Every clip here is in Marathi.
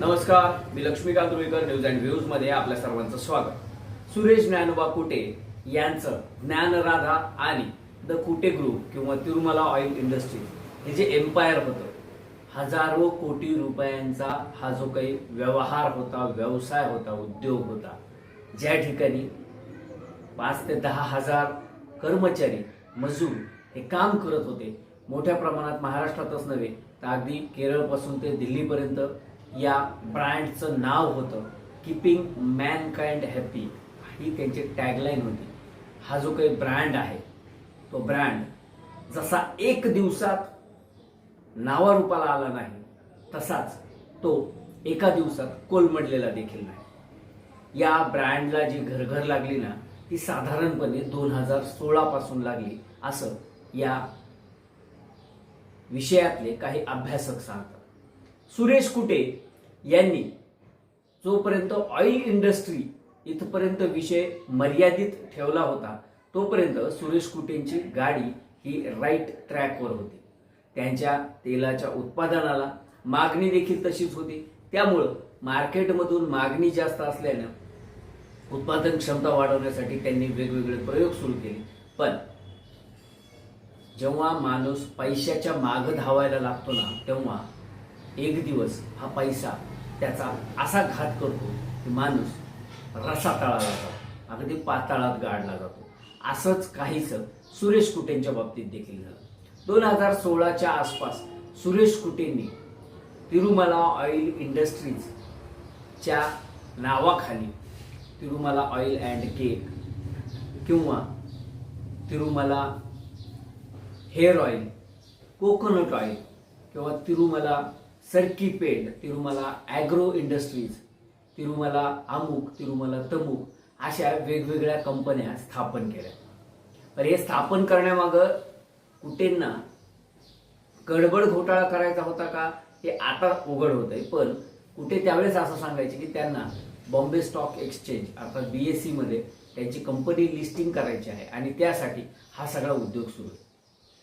नमस्कार मी लक्ष्मीकांत रुईकर न्यूज अँड व्ह्यूजमध्ये आपल्या सर्वांचं स्वागत. सुरेश ज्ञानोबा कुटे यांचं ज्ञानराधा आणि द कुटे ग्रुप किंवा तिरुमला ऑइल इंडस्ट्री हे जे एम्पायर होतं हजारो कोटी रुपयांचा हा जो काही व्यवहार होता व्यवसाय होता उद्योग होता ज्या ठिकाणी पाच ते दहा हजार कर्मचारी मजूर हे काम करत होते मोठ्या प्रमाणात महाराष्ट्रातच नव्हे तर अगदी केरळपासून ते दिल्लीपर्यंत या ब्रँडचं नाव होतं किपिंग मॅनकाइंड हॅपी ही त्यांची टॅगलाईन होती. हा जो काही ब्रँड आहे तो ब्रँड जसा एक दिवसात नावारूपाला आला नाही तसाच तो एका दिवसात कोलमडलेला देखील नाही. या ब्रँडला जी घरघर लागली ना ती साधारणपणे दोन हजार सोळा पासून लागली असं या विषयातले काही अभ्यासक सांगतात. सुरेश कुटे यांनी जोपर्यंत ऑइल इंडस्ट्री इथपर्यंत विषय मर्यादित ठेवला होता तोपर्यंत सुरेश कुटेंची गाडी ही राईट ट्रॅकवर होती. त्यांच्या तेलाच्या उत्पादनाला मागणी देखील तशीच होती. त्यामुळं मार्केटमधून मागणी जास्त असल्यानं उत्पादन क्षमता वाढवण्यासाठी त्यांनी वेगवेगळे प्रयोग सुरू केले. पण जेव्हा माणूस पैशाच्या मागं धावायला लागतो ना तेव्हा एक दिवस हा पैसा त्याचा असा घात करतो की माणूस रसातळाला जातो. अगदी पाताळात गाडला जातो. असंच काहीच सुरेश कुटेंच्या बाबतीत देखील झालं. दोन हजार सोळाच्या आसपास सुरेश कुटेंनी तिरुमला ऑइल इंडस्ट्रीजच्या नावाखाली तिरुमला ऑइल अँड केक किंवा Tirumala hair oil coconut oil किंवा तिरुमला सरकी paint Tirumala agro industries Tirumala अमुक तिरुमला तमुक अशा वेगवेगळ्या कंपन्या स्थापन केल्या. तर हे स्थापन करण्यामागं कुठेंना गडबड घोटाळा करायचा होता का हे आता उघड होत आहे पण कुठे त्यावेळेस असं सांगायचे की त्यांना बॉम्बे स्टॉक एक्सचेंज अर्थात बी एस सीमध्ये त्यांची कंपनी लिस्टिंग करायची आहे आणि त्यासाठी हा सगळा उद्योग सुरू आहे.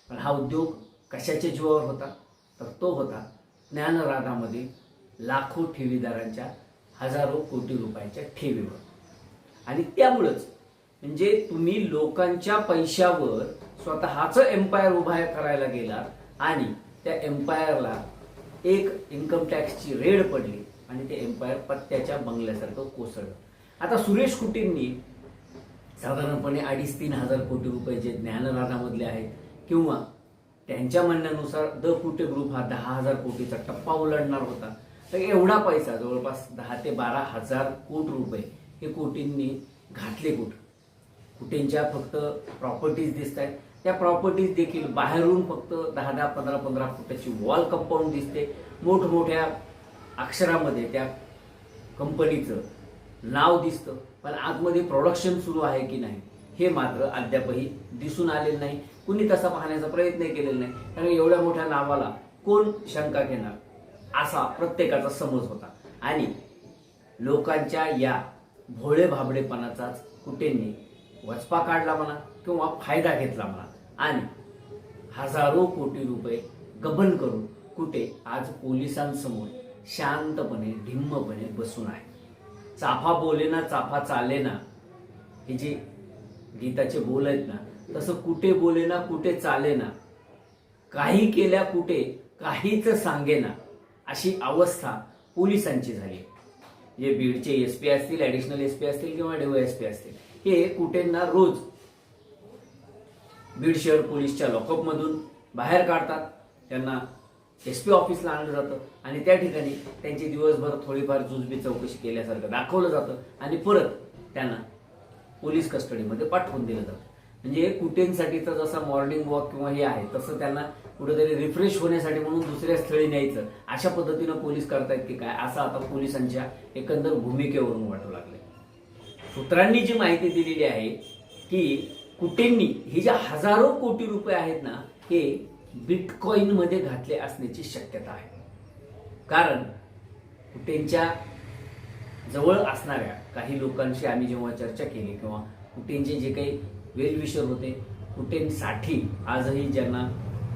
पण हा उद्योग कशाच्या जीवावर होता? तर तो होता ज्ञानराधामधील लाखो ठेवीदारांच्या हजारो कोटी रुपयाच्या ठेवीवर. आणि त्यामुळंच म्हणजे तुम्ही लोकांच्या पैशावर स्वतःच एम्पायर उभा करायला गेलात आणि त्या एम्पायरला एक इन्कम टॅक्सची रेड पडली आणि ते एम्पायर पत्त्याच्या बंगल्यासारखं कोसळलं. आता सुरेश कुटींनी साधारणपणे अडीच तीन हजार कोटी रुपये जे ज्ञानराधामधले आहेत किंवा त्यांच्या म्हणण्यानुसार द कुटे ग्रुप हा दहा हजार कोटीचा टप्पा ओलांडणार होता. तर एवढा पैसा जवळपास दहा ते बारा हजार कोट रुपये हे कोटींनी घातले कुठं? कुठेंच्या फक्त प्रॉपर्टीज दिसत आहेत त्या प्रॉपर्टीज देखील बाहेरून फक्त दहा दहा पंधरा पंधरा फुटाची वॉल कंपाऊंड दिसते. मोठमोठ्या अक्षरामध्ये त्या कंपनीचं नाव दिसतं. पण आतमध्ये प्रोडक्शन सुरू आहे की नाही? हे मात्र अद्यापही दिसून आलेलं नाही. कुणी तसा पाहण्याचा प्रयत्न केलेला नाही. कारण एवढ्या मोठ्या नावाला कोण शंका घेणार? असा प्रत्येकाचा समज होता. आणि लोकांच्या या भोळे भाबडेपणाचाच कुटेंनी वचपा काढला म्हणा किंवा फायदा घेतला म्हणा. आणि हजारो कोटी रुपये गबन करून कुठे आज पोलिसांसमोर शांतपणे ढिम्मपणे बसून आहे. चाफा बोले ना चाफा चाले ना हे जे गीताचे बोल आहेत ना तसं कुठे बोले ना कुठे चाले ना काही केल्या कुठे काहीच सांगे ना अशी अवस्था पोलिसांची झाली. जे बीडचे एस पी असतील ऍडिशनल एस पी असतील किंवा डेओ एस पी असतील हे कुठेंना रोज बीड शहर पोलीसच्या लॉकअपमधून बाहेर काढतात. त्यांना एस पी ऑफिसला आणलं जातं आणि त्या ठिकाणी त्यांची दिवसभर थोडीफार जुजबी चौकशी केल्यासारखं दाखवलं जातं आणि परत त्यांना पोलीस कस्टडीमध्ये पाठवून दिलं जातं. म्हणजे कुटेंसाठीचा जसा मॉर्निंग वॉक किंवा हे आहे तसं त्यांना कुठेतरी रिफ्रेश होण्यासाठी म्हणून दुसऱ्या स्थळी न्यायचं. अशा पद्धतीनं पोलीस करतायत की काय? असं आता पोलिसांच्या एकंदर भूमिकेवरून वाटू लागले सूत्रांनी जी माहिती दिलेली आहे की कुटेंनी ही ज्या हजारो कोटी रुपये आहेत ना हे बिटकॉइनमध्ये घातले असण्याची शक्यता आहे. कारण कुटेंच्या जवळ असणाऱ्या काही लोकांशी आम्ही जेव्हा चर्चा केली किंवा कुटेंचे जे काही वेलविशर होते कुटेंसाठी आजही ज्यांना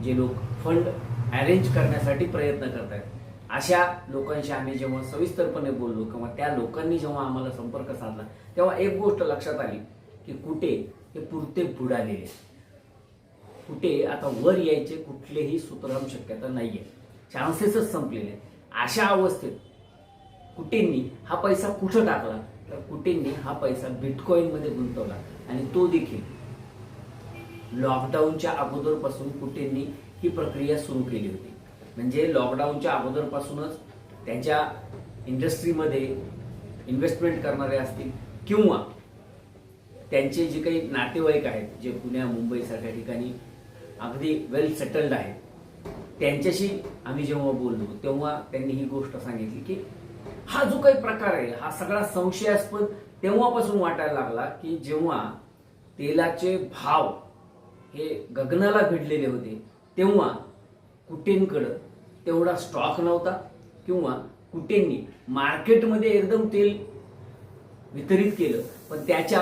जे लोक फंड अरेंज करण्यासाठी प्रयत्न करत आहेत अशा लोकांशी आम्ही जेव्हा सविस्तरपणे बोललो किंवा त्या लोकांनी जेव्हा आम्हाला संपर्क साधला तेव्हा एक गोष्ट लक्षात आली की कुठे हे पुरते बुडालेले कुठे आता वर यायचे कुठलेही सुतराम शक्यता नाहीये चान्सेसच संपलेले आहेत. अशा अवस्थेत कुटेंनी हा पैसा कुठं टाकला? तर कुटेंनी हा पैसा बिटकॉईन मध्ये गुंतवला. आणि तो देखील लॉकडाऊनच्या अगोदरपासून कुटेंनी ही प्रक्रिया सुरू केली होती. म्हणजे लॉकडाऊनच्या अगोदरपासूनच त्यांच्या इंडस्ट्रीमध्ये इन्व्हेस्टमेंट करणारे असतील किंवा त्यांचे जे काही नातेवाईक आहेत जे पुण्या मुंबईसारख्या ठिकाणी अगदी वेल सेटल्ड आहेत त्यांच्याशी आम्ही जेव्हा बोललो तेव्हा त्यांनी ही गोष्ट सांगितली की हा जो काही प्रकार आहे हा सगळा संशयास्पद तेव्हापासून वाटायला लागला की जेव्हा तेलाचे भाव हे गगनाला भिडलेले होते तेव्हा कुटेंकडं तेवढा स्टॉक नव्हता किंवा कुटेंनी मार्केटमध्ये एकदम तेल वितरित केलं पण त्याच्या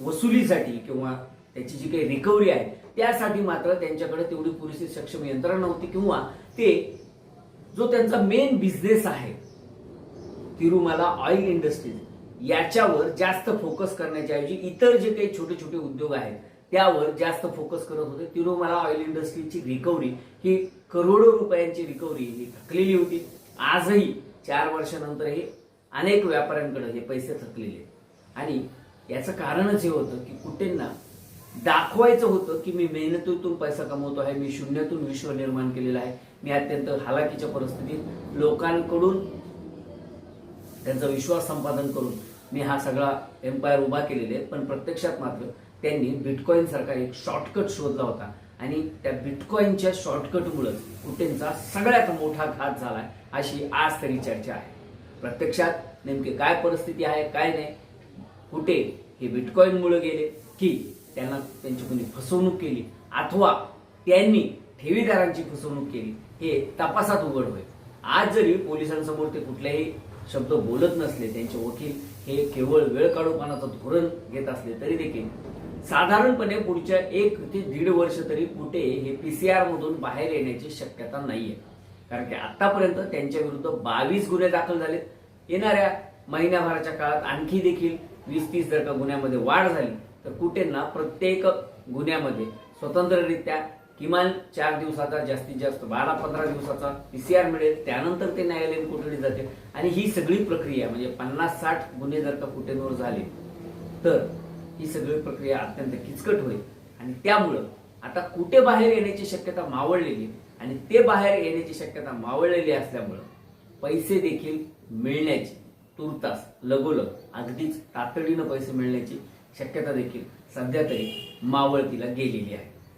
वसुलीसाठी किंवा त्याची जी काही रिकव्हरी आहे त्यासाठी मात्र त्यांच्याकडे तेवढी पुरेशी सक्षम यंत्रणा नव्हती किंवा ते जो त्यांचा मेन बिझनेस आहे तिरुमाला ऑइल इंडस्ट्रीज याच्यावर जास्त फोकस करण्याच्या ऐवजी इतर जे काही छोटे छोटे उद्योग आहेत त्यावर जास्त फोकस करत होते. तिरुमाला ऑइल इंडस्ट्रीची रिकव्हरी ही करोडो रुपयांची रिकव्हरी ही थकलेली होती. आजही चार वर्षानंतरही अनेक व्यापाऱ्यांकडे हे पैसे थकलेले. आणि याचं कारणच हे होतं की कुठेंना दाखवायचं होतं की मी मेहनतीतून पैसा कमवतो आहे मी शून्यातून विश्व निर्माण केलेलं आहे. मी अत्यंत हालाकीच्या परिस्थितीत लोकांकडून त्यांचा विश्वास संपादन करून मी हा सगळा एम्पायर उभा केलेले आहे पण प्रत्यक्षात मात्र त्यांनी बिटकॉईन सारखा एक शॉर्टकट शोधला होता. आणि त्या बिटकॉईनच्या शॉर्टकटमुळे कुटेंचा सगळ्यात मोठा घात झालाय अशी आज तरी चर्चा आहे. प्रत्यक्षात नेमके काय परिस्थिती आहे काय नाही कुठे हे बिटकॉईनमुळे गेले की त्यांना त्यांची कोणी फसवणूक केली अथवा त्यांनी ठेवीदारांची फसवणूक केली हे तपासात उघड होईल. आज जरी पोलिसांसमोर ते कुठल्याही शब्द बोलत नसले त्यांचे वकील हे केवळ वेळ काढूपणाचं धोरण घेत असले तरी देखील साधारणपणे पुढच्या एक ते दीड वर्ष तरी कुठे हे पी सी आरमधून बाहेर येण्याची शक्यता नाहीये. कारण की आतापर्यंत त्यांच्या विरुद्ध बावीस गुन्हे दाखल झालेत. येणाऱ्या महिन्याभराच्या काळात आणखी देखील वीस तीस जर का गुन्ह्यामध्ये वाढ झाली तर कुठेंना प्रत्येक गुन्ह्यामध्ये स्वतंत्ररित्या किमान चार दिवसाचा जास्तीत जास्त बारा पंधरा दिवसाचा पीसीआर मिळेल. त्यानंतर ते न्यायालयीन कोठडी जाते. आणि ही सगळी प्रक्रिया म्हणजे पन्नास साठ गुन्हे जर का कुठेवर झाले तर ही सगळी प्रक्रिया अत्यंत किचकट होईल. आणि त्यामुळं आता कुठे बाहेर येण्याची शक्यता मावळलेली आहे. आणि ते बाहेर येण्याची शक्यता मावळलेली असल्यामुळं पैसे देखील मिळण्याची तुर्तास लगोलग अगदीच तातडीनं पैसे मिळण्याची शक्यता देखील सध्या तरी मावळतीला गेलेली आहे.